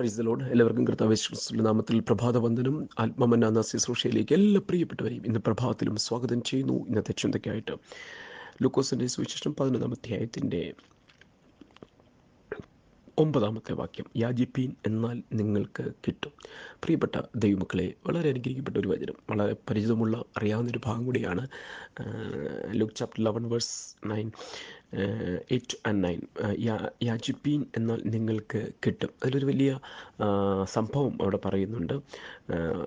Price load എല്ലാവർക്കും കർത്താവേശ്വസിന്റെ നാമത്തിൽ പ്രഭാത വന്ദനം ആത്മമന്ന എന്ന എല്ലാ പ്രിയപ്പെട്ടവരെയും ഇന്ന് പ്രഭാതത്തിലും സ്വാഗതം ചെയ്യുന്നു. ഇന്നത്തെ ചിന്തയ്ക്കായിട്ട് ലൂക്കോസിന്റെ സുവിശേഷം പതിനൊന്നാം അധ്യായത്തിന്റെ ഒമ്പതാമത്തെ വാക്യം. യാജിപ്പീൻ എന്നാൽ നിങ്ങൾക്ക് കിട്ടും. പ്രിയപ്പെട്ട ദൈവമക്കളെ വളരെ അനുഗ്രഹിക്കപ്പെട്ട ഒരു വചനം. വളരെ പരിചിതമുള്ള അറിയാവുന്നൊരു ഭാഗം കൂടിയാണ് look chapter eleven verse nine eight and nine. യാജിപ്പീൻ എന്നാൽ നിങ്ങൾക്ക് കിട്ടും. അതിലൊരു വലിയ സംഭവം അവിടെ പറയുന്നുണ്ട്.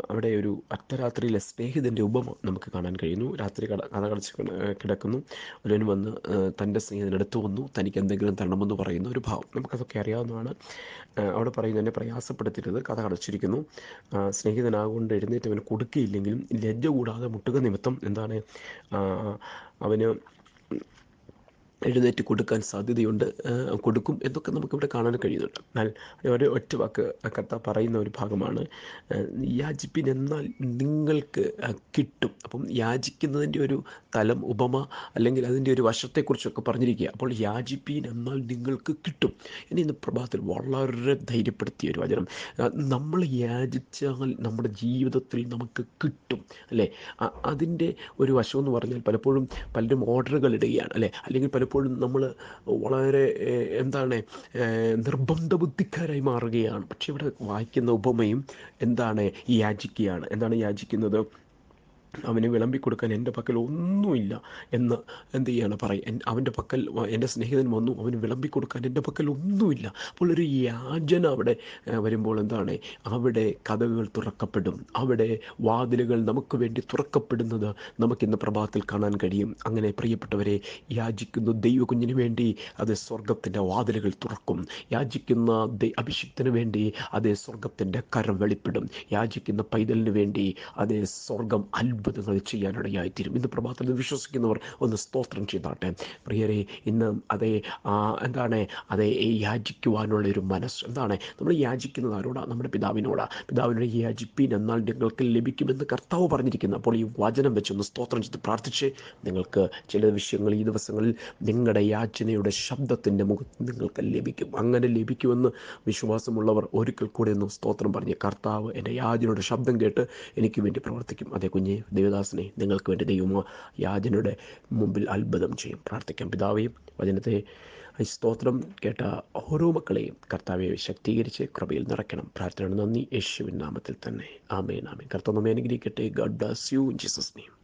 അവിടെ ഒരു അർദ്ധരാത്രിയിലെ സ്നേഹിതന്റെ ഉപമ നമുക്ക് കാണാൻ കഴിയുന്നു. രാത്രി കട കഥ കളിച്ച് കിടക്കുന്നു. ഒരുവൻ വന്ന് തന്റെ സ്നേഹിതനടുത്ത് വന്നു. തനിക്ക് എന്തെങ്കിലും തരണമെന്ന് പറയുന്ന ഒരു ഭാവം. നമുക്കതൊക്കെ അറിയാവുന്നതാണ്. അവിടെ പറയുന്നത് എന്നെ പ്രയാസപ്പെടുത്തരുത്. കഥ കടച്ചിരിക്കുന്നു. സ്നേഹിതനാകൊണ്ട് എഴുന്നേറ്റ് അവന് കൊടുക്കുകയില്ലെങ്കിലും ലജ്ജ കൂടാതെ മുട്ടുക നിമിത്തം എന്താണ്? അവന് എഴുന്നേറ്റ് കൊടുക്കാൻ സാധ്യതയുണ്ട് കൊടുക്കും എന്നൊക്കെ നമുക്കിവിടെ കാണാൻ കഴിയുന്നുണ്ട്. എന്നാൽ ഒരു ഒറ്റ വാക്ക് കർത്ത പറയുന്ന ഒരു ഭാഗമാണ് യാചിപ്പിൻ എന്നാൽ നിങ്ങൾക്ക് കിട്ടും. അപ്പം യാചിക്കുന്നതിന്റെ ഒരു തലം ഉപമ അല്ലെങ്കിൽ അതിന്റെ ഒരു വശത്തെക്കുറിച്ചൊക്കെ പറഞ്ഞിരിക്കുക. അപ്പോൾ യാചിപ്പീൻ എന്നാൽ നിങ്ങൾക്ക് കിട്ടും ഇനി ഇന്ന് പ്രഭാതത്തിൽ വളരെ ധൈര്യപ്പെടുത്തിയ ഒരു വചനം. നമ്മൾ യാചിച്ചാൽ നമ്മുടെ ജീവിതത്തിൽ നമുക്ക് കിട്ടും അല്ലേ? അതിന്റെ ഒരു വശം എന്ന് പറഞ്ഞാൽ പലപ്പോഴും പലരും ഓർഡറുകൾ ഇടുകയാണ് അല്ലേ? അല്ലെങ്കിൽ പലപ്പോഴും നമ്മൾ വളരെ എന്താണ് നിർബന്ധ ബുദ്ധിക്കാരായി മാറുകയാണ്. പക്ഷേ ഇവിടെ വായിക്കുന്ന ഉപമയും എന്താണ് യാചിക്കുകയാണ് എന്താണ് യാചിക്കുന്നത്? അവന് വിളമ്പി കൊടുക്കാൻ എന്റെ പക്കൽ ഒന്നുമില്ല എന്ന് എന്ത് ചെയ്യാണ് പറയും അവന്റെ പക്കൽ എന്റെ സ്നേഹിതൻ വന്നു അവന് വിളമ്പി കൊടുക്കാൻ എന്റെ പക്കൽ ഒന്നുമില്ല അപ്പോൾ ഒരു യാചന അവിടെ വരുമ്പോൾ എന്താണ്? അവിടെ കഥകൾ തുറക്കപ്പെടും. അവിടെ വാതിലുകൾ നമുക്ക് വേണ്ടി തുറക്കപ്പെടുന്നത് നമുക്കിന്ന് പ്രഭാതത്തിൽ കാണാൻ കഴിയും. അങ്ങനെ പ്രിയപ്പെട്ടവരെ യാചിക്കുന്ന ദൈവകുഞ്ഞിന് വേണ്ടി അത് സ്വർഗത്തിന്റെ വാതിലുകൾ തുറക്കും. യാചിക്കുന്ന അഭിഷിക്തന് വേണ്ടി അതേ സ്വർഗത്തിന്റെ കരം വെളിപ്പെടും. യാചിക്കുന്ന പൈതലിന് വേണ്ടി അതേ സ്വർഗം അത്ഭുത അത്ഭുതങ്ങൾ ചെയ്യാനിടയായിത്തീരും. ഇന്ന് പ്രഭാതത്തിൽ വിശ്വസിക്കുന്നവർ ഒന്ന് സ്തോത്രം ചെയ്താട്ടെ. പ്രിയരെ ഇന്ന് അതേ എന്താണ് അതേ യാചിക്കുവാനുള്ള ഒരു മനസ്സ്. എന്താണ്? നമ്മൾ യാചിക്കുന്നത് ആരോടാ? നമ്മുടെ പിതാവിനോടാ. പിതാവിനോട് യാചിപ്പീൻ എന്നാൽ നിങ്ങൾക്ക് ലഭിക്കുമെന്ന് കർത്താവ് പറഞ്ഞിരിക്കുന്നു. അപ്പോൾ ഈ വചനം വെച്ചൊന്ന് സ്തോത്രം ചെയ്ത് പ്രാർത്ഥിച്ച് നിങ്ങൾക്ക് ചില വിഷയങ്ങൾ ഈ ദിവസങ്ങളിൽ നിങ്ങളുടെ യാചനയുടെ ശബ്ദത്തിന്റെ മുഖത്ത് നിങ്ങൾക്ക് ലഭിക്കും. അങ്ങനെ ലഭിക്കുമെന്ന് വിശ്വാസമുള്ളവർ ഒരിക്കൽ കൂടെ ഒന്ന് സ്തോത്രം പറഞ്ഞ് കർത്താവ് എന്റെ യാചനയുടെ ശബ്ദം കേട്ട് എനിക്ക് വേണ്ടി പ്രവർത്തിക്കും. അതേ കുഞ്ഞെ ദേവദാസനെ നിങ്ങൾക്ക് വേണ്ടി ദൈവമോ യാചനയുടെ മുമ്പിൽ അത്ഭുതം ചെയ്യും. പ്രാർത്ഥിക്കാം. പിതാവേയും വചനത്തെ സ്തോത്രം കേട്ട ഓരോ മക്കളെയും കർത്താവെ ശക്തീകരിച്ച് കൃപയിൽ നിറയ്ക്കണം. പ്രാർത്ഥന നന്ദി. യേശുവിൻ നാമത്തിൽ തന്നെ. ആമേൻ ആമേൻ. കർത്താവ് നമ്മെ അനുഗ്രഹിക്കട്ടെ. God bless you Jesus name